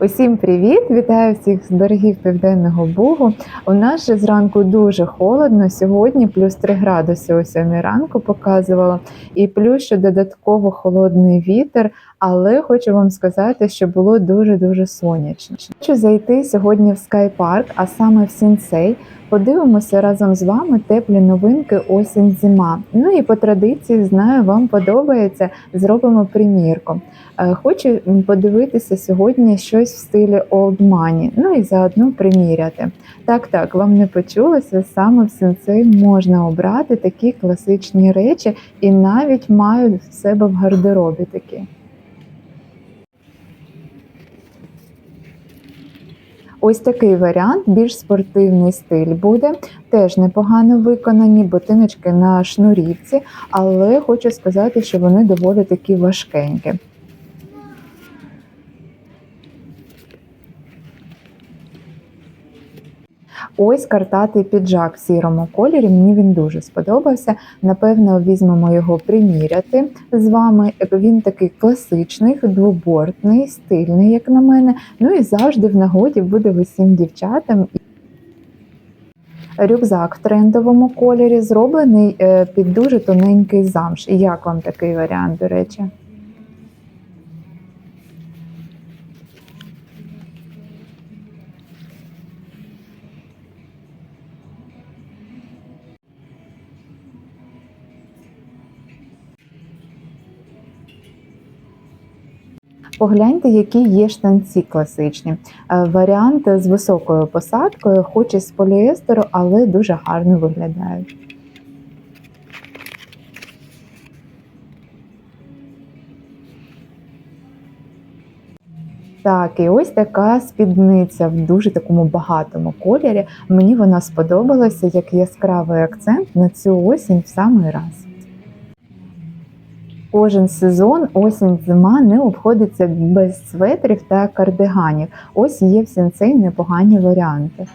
Усім привіт! Вітаю всіх з берегів Південного Бугу. У нас же зранку дуже холодно. Сьогодні плюс 3 градуси о 7 ранку показувало, і плюс ще додатково холодний вітер. Але хочу вам сказати, що було дуже дуже сонячно. Хочу зайти сьогодні в скайпарк, а саме в Сінсей. Подивимося разом з вами теплі новинки осінь зима. Ну і по традиції знаю, вам подобається. Зробимо примірку. Е, Хочу подивитися сьогодні щось в стилі Old Money, ну і заодно приміряти. Так, так, вам не почулося, саме в сенсей можна обрати такі класичні речі і навіть мають в себе в гардеробі такі. Ось такий варіант, більш спортивний стиль буде. Теж непогано виконані ботиночки на шнурівці, але хочу сказати, що вони доволі такі важкенькі. Ось картатий піджак в сірому кольорі. Мені він дуже сподобався. Напевно, візьмемо його приміряти з вами. Він такий класичний, двобортний, стильний, як на мене. Ну і завжди в нагоді буде усім дівчатам. Рюкзак в трендовому кольорі зроблений е, під дуже тоненький замш. Як вам такий варіант, до речі? Погляньте, які є штанці класичні. Е, Варіант з високою посадкою, хоч і з поліестеру, але дуже гарно виглядають. Так, і ось така спідниця в дуже такому багатому кольорі. Мені вона сподобалася як яскравий акцент на цю осінь в самий раз. Кожен сезон осінь зима не обходиться без светрів та кардиганів. Ось є в сенсей непогані варіанти.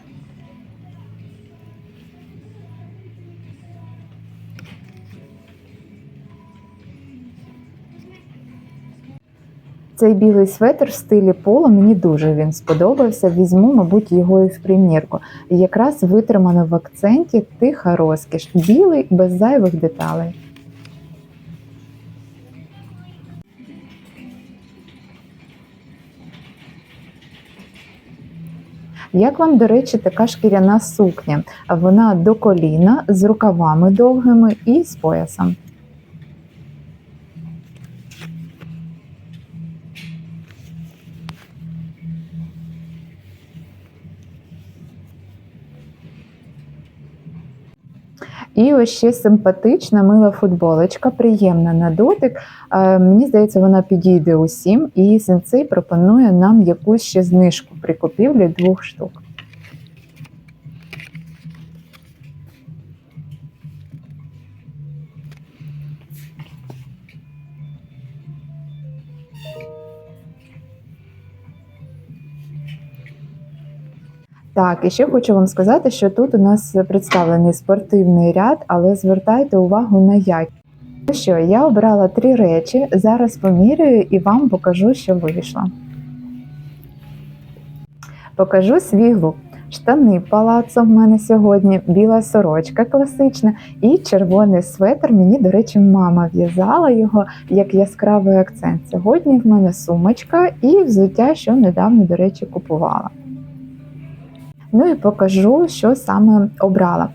Цей білий светр в стилі поло мені дуже він сподобався. Візьму, мабуть, його і в примірку. Якраз витримано в акценті тиха розкіш, білий без зайвих деталей. Як вам, до речі, така шкіряна сукня? Вона до коліна з рукавами довгими і з поясом. І ось ще симпатична мила футболочка, приємна на дотик. Е, Мені здається, вона підійде усім, і сенсей пропонує нам якусь ще знижку при купівлі двох штук. Так, і ще хочу вам сказати, що тут у нас представлений спортивний ряд, але звертайте увагу на якість. Ну Що я обрала три речі, зараз поміряю і вам покажу, що вийшло. Покажу свій. Штани палацо в мене сьогодні, біла сорочка класична і червоний светр. Мені, до речі, мама в'язала його як яскравий акцент. Сьогодні в мене сумочка і взуття, що недавно, до речі, купувала. Ну і покажу, що саме обрала.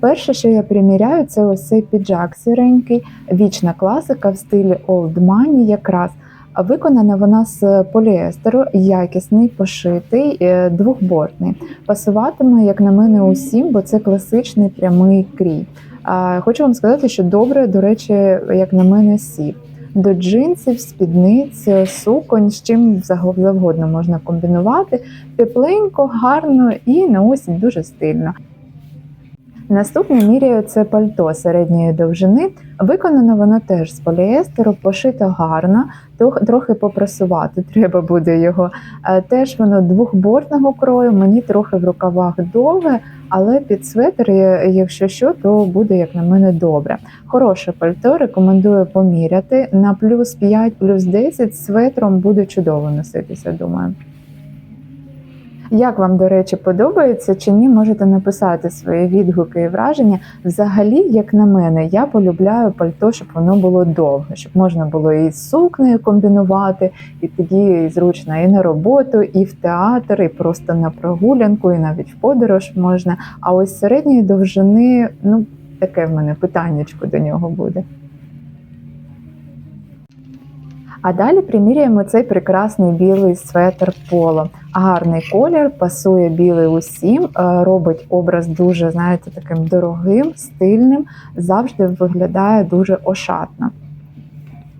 Перше, що я приміряю, це ось цей піджак сіренький, вічна класика в стилі Old Money якраз. Виконана вона з поліестеру, якісний, пошитий, е, двохбортний. Пасуватиме, як на мене, усім, бо це класичний прямий крій. Хочу вам сказати, що добре, до речі, як на мене, сів. До джинсів, спідниць, суконь, з чим завгодно можна комбінувати. Тепленько, гарно і на осінь дуже стильно. Наступне міряю це пальто середньої довжини. Виконано воно теж з поліестеру, пошито гарно, трохи попрасувати треба буде його. Е, Теж воно двохбортного крою, мені трохи в рукавах довге, але під светр, е, якщо що, то буде, як на мене, добре. Хороше пальто, рекомендую поміряти. На плюс 5, плюс 10 з светром буде чудово носитися, думаю. Як вам, до речі, подобається чи ні, можете написати свої відгуки і враження. Взагалі, як на мене, я полюбляю пальто, щоб воно було довге, щоб можна було і з сукнею комбінувати, і тоді зручно і на роботу, і в театр, і просто на прогулянку, і навіть в подорож можна. А ось середньої довжини, ну таке в мене питаннячко до нього буде. А далі приміряємо цей прекрасний білий светр поло. Гарний колір, пасує білий усім, е, робить образ дуже, знаєте, таким дорогим, стильним, завжди виглядає дуже ошатно.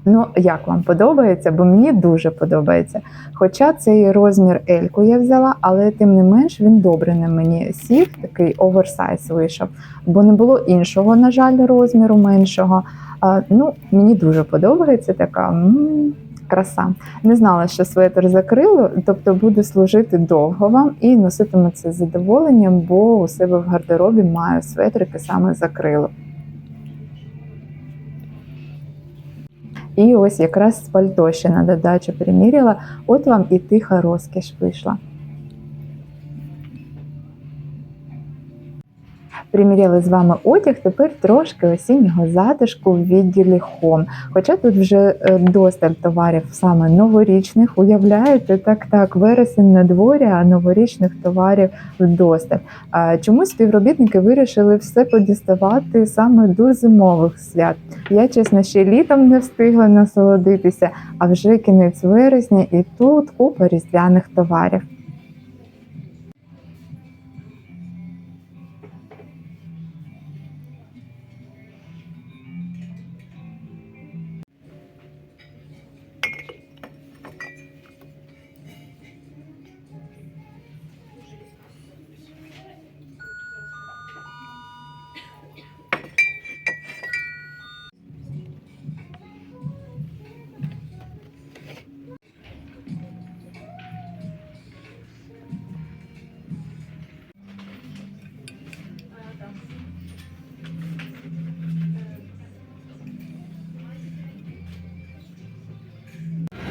Ну, як вам подобається? Бо мені дуже подобається. Хоча цей розмір Ельку я взяла, але тим не менш він добре на мені сів, такий оверсайз вийшов, бо не було іншого, на жаль, розміру меншого. Ну, мені дуже подобається така краса. Не знала, що светр закрило, тобто буде служити довго вам і носитиму це з задоволенням, бо у себе в гардеробі маю светрики саме закрило. І ось якраз з пальто ще на додачу приміряла, от вам і тиха розкіш вийшла. Приміряли з вами одяг, тепер трошки осіннього затишку в відділі Home. Хоча тут вже е, досталь товарів саме новорічних, уявляєте, так так, вересень на дворі, а новорічних товарів вдосталь. А Чомусь співробітники вирішили все подіставати саме до зимових свят. Я, чесно, ще літом не встигла насолодитися, а вже кінець вересня і тут купа різдвяних товарів.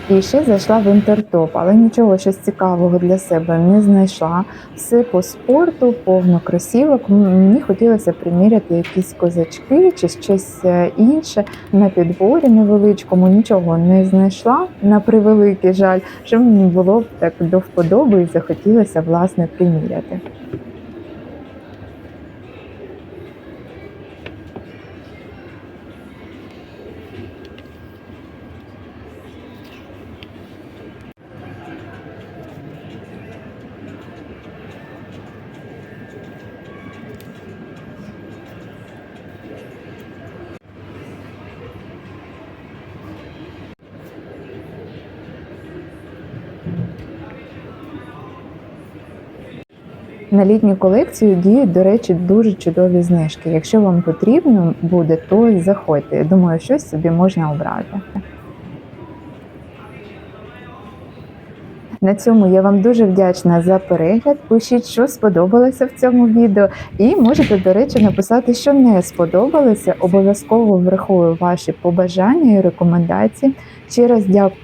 І ще зайшла в інтертоп, але нічого щось цікавого для себе не знайшла. Все по спорту, повно кросівок. Мені хотілося приміряти якісь козачки чи щось е, інше на підборі невеличкому. Нічого не знайшла на превеликий жаль, що мені було б так до вподоби і захотілося власне приміряти. На літню колекцію діють, до речі, дуже чудові знижки. Якщо вам потрібно буде, то заходьте. Я думаю, щось собі можна обрати. На цьому я вам дуже вдячна за перегляд. Пишіть, що сподобалося в цьому відео, і можете, до речі, написати, що не сподобалося. Обов'язково врахую ваші побажання і рекомендації. Ще раз дякую